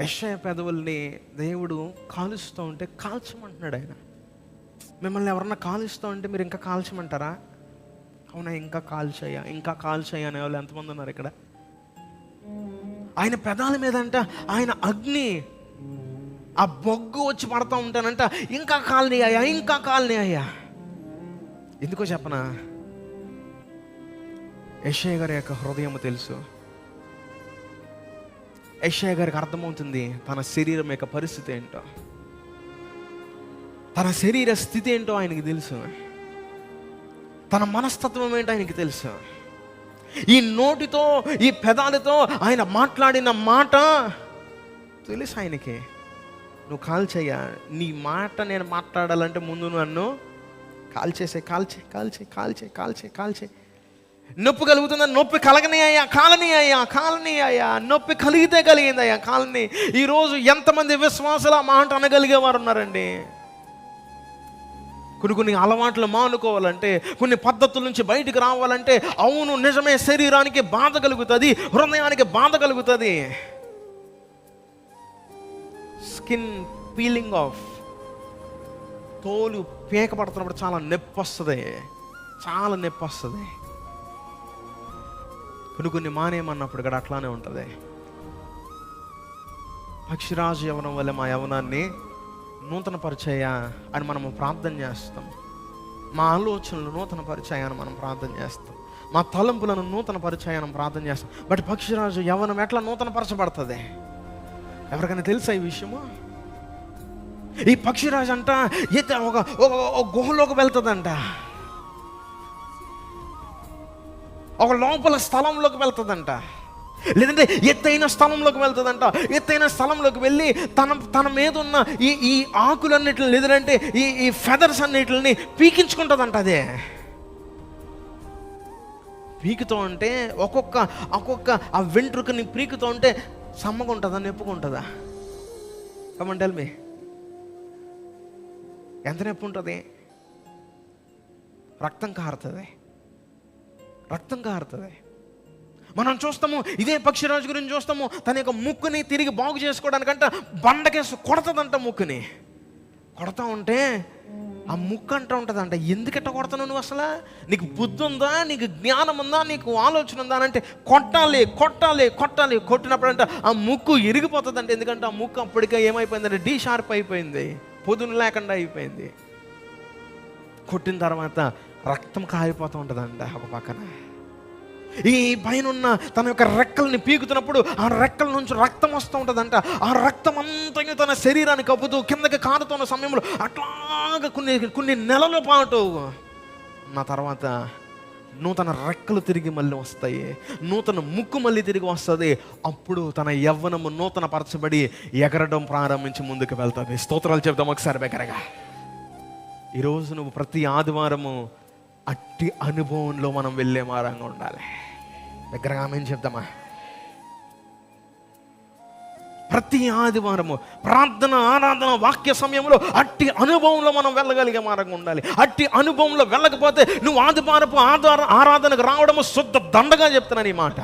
యశయ పెదవుల్ని దేవుడు కాలుస్తూ ఉంటే కాల్చమంటున్నాడు ఆయన. మిమ్మల్ని ఎవరన్నా కాలుస్తూ ఉంటే మీరు ఇంకా కాల్చమంటారా? అవునా ఇంకా కాల్చయ్యా ఇంకా కాల్చయ్యా అనే వాళ్ళు ఎంతమంది ఉన్నారు ఇక్కడ? ఆయన పెదాల మీద అంట ఆయన అగ్ని ఆ బొగ్గు వచ్చి పడతా ఉంటానంట ఇంకా కాలనీ అయ్యా ఇంకా కాలనీ అయ్యా ఎందుకో చెప్పనా? యశయ్య గారి యొక్క హృదయం తెలుసు. యషయ గారికి అర్థమవుతుంది తన శరీరం యొక్క పరిస్థితి ఏంటో. తన శరీర స్థితి ఏంటో ఆయనకి తెలుసు. తన మనస్తత్వం ఏంటో ఆయనకి తెలుసు. ఈ నోటితో ఈ పెదాలతో ఆయన మాట్లాడిన మాట తెలుసు ఆయనకి. నువ్వు కాల్ నీ మాట నేను మాట్లాడాలంటే ముందు నన్ను కాల్ చేసే కాల్చే కాల్చే కాల్చే కాల్చే కాల్చే నొప్పి కలుగుతుందా? నొప్పి కలగని అయ్యా కాలని అయ్యా కాలని అయ్యా నొప్పి కలిగితే కలిగింది అయ్యా కాలని. ఈరోజు ఎంతమంది విశ్వాసాలు ఆ మాట అనగలిగే వారు ఉన్నారండి? కొన్ని కొన్ని అలవాట్లు మానుకోవాలంటే కొన్ని పద్ధతుల నుంచి బయటికి రావాలంటే అవును నిజమే శరీరానికి బాధ కలుగుతుంది హృదయానికి బాధ కలుగుతుంది. స్కిన్ పీలింగ్ ఆఫ్ తోలు పీకపడుతున్నప్పుడు చాలా నొప్పి వస్తుంది చాలా నొప్పి వస్తుంది. కొన్ని కొన్ని మానేయమన్నప్పుడు కూడా అట్లానే ఉంటుంది. పక్షిరాజు యవనం వల్ల మా యవనాన్ని నూతన పరిచయ అని మనము ప్రార్థన చేస్తాం. మా ఆలోచనలు నూతన పరిచయాన్ని మనం ప్రార్థన చేస్తాం. మా తలంపులను నూతన పరిచయాన్ని ప్రార్థన చేస్తాం. బట్ పక్షిరాజు యవనం ఎట్లా నూతన పరచబడుతుంది ఎవరికైనా తెలుసా ఈ విషయము? ఈ పక్షిరాజు అంట ఈత ఒక ఒక గుహలోకి వెళ్తుందంట. ఒక లోపల స్థలంలోకి వెళ్తుందంట. లేదంటే ఎత్తైన స్థలంలోకి వెళ్తుందంట. ఎత్తైన స్థలంలోకి వెళ్ళి తన తన మీద ఉన్న ఈ ఈ ఆకులన్నిటిని లేదంటే ఈ ఈ ఫెదర్స్ అన్నిటిని పీకించుకుంటుందంట అదే. పీకుతూ ఉంటే ఒక్కొక్క ఒక్కొక్క ఆ వెంట్రుకని పీకుతూ ఉంటే సమ్మగా ఉంటుందా నొప్పుకుంటుందా కమన్ మీ ఎంత నొప్పి ఉంటుంది? రక్తం కారుతుంది. రక్తం కారుతుంది. మనం చూస్తాము ఇదే పక్షిరాజు గురించి చూస్తాము తన యొక్క ముక్కుని తిరిగి బాగు చేసుకోవడానికంట బండకేసి కొడతదంట ముక్కుని. కొడతా ఉంటే ఆ ముక్కు అంటూ ఉంటుందంట ఎందుకట్ట కొడతాను నువ్వు అసలు? నీకు బుద్ధి ఉందా? నీకు జ్ఞానం ఉందా? నీకు ఆలోచన ఉందా? అని అంటే కొట్టాలి కొట్టాలి కొట్టాలి. కొట్టినప్పుడంట ఆ ముక్కు ఇరిగిపోతుందంట ఎందుకంటే ఆ ముక్కు అప్పటికే ఏమైపోయిందంటే డీ షార్ప్ అయిపోయింది. పొదును లేకుండా అయిపోయింది. కొట్టిన తర్వాత రక్తం కారిపోతూ ఉంటుందంట ఒక పక్కన. ఈ పైన తన యొక్క రెక్కల్ని పీకుతున్నప్పుడు ఆ రెక్కల నుంచి రక్తం వస్తూ ఉంటుందంట. ఆ రక్తం అంతా తన శరీరాన్ని కప్పుతూ కిందకి కారుతున్న సమయంలో అట్లాగా కొన్ని కొన్ని నెలల పాటు నా తర్వాత నూతన రెక్కలు తిరిగి మళ్ళీ వస్తాయి. నూతన ముక్కు మళ్ళీ తిరిగి వస్తుంది. అప్పుడు తన యవ్వనము నూతన పరచబడి ఎగరడం ప్రారంభించి ముందుకు వెళ్తుంది. స్తోత్రాలు చెప్తాం ఒకసారి బెగరగా ఈరోజు నువ్వు ప్రతి ఆదివారము అట్టి అనుభవంలో మనం వెళ్ళే మారంగా ఉండాలి. దగ్గరగా ఆమె చెప్దామా? ప్రతి ఆదివారము ప్రార్థన ఆరాధన వాక్య సమయంలో అట్టి అనుభవంలో మనం వెళ్ళగలిగే మార్గం ఉండాలి. అట్టి అనుభవంలో వెళ్ళకపోతే నువ్వు ఆదివారపు ఆధార ఆరాధనకు రావడము శుద్ధ దండగా చెప్తున్నాను ఈ మాట.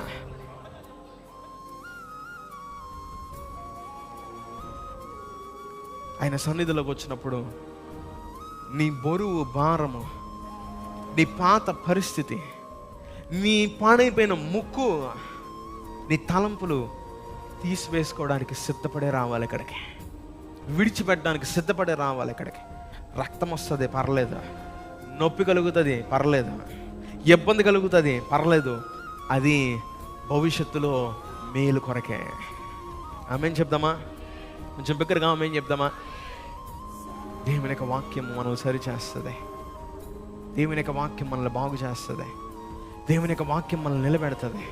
ఆయన సన్నిధిలోకి వచ్చినప్పుడు నీ బరువు భారము నీ పాత పరిస్థితి నీ పాడైపోయిన ముక్కు నీ తలంపులు తీసివేసుకోవడానికి సిద్ధపడే రావాలి ఇక్కడికి. విడిచిపెట్టడానికి సిద్ధపడే రావాలి ఇక్కడికి. రక్తం వస్తుంది పర్లేదు. నొప్పి కలుగుతుంది పర్లేదు. ఇబ్బంది కలుగుతుంది పర్లేదు. అది భవిష్యత్తులో మేలు కొరకే. ఆమెం చెప్దామా? కొంచెం బిగ్గరగా ఆమెం చెప్దామా? దేవుని యొక్క వాక్యం మనం సరి చేస్తుంది. దేవుని యొక్క వాక్యం మనల్ని బాగు చేస్తుంది దేవుని యొక్క వాక్యం మనల్ని నిలబెడుతుంది.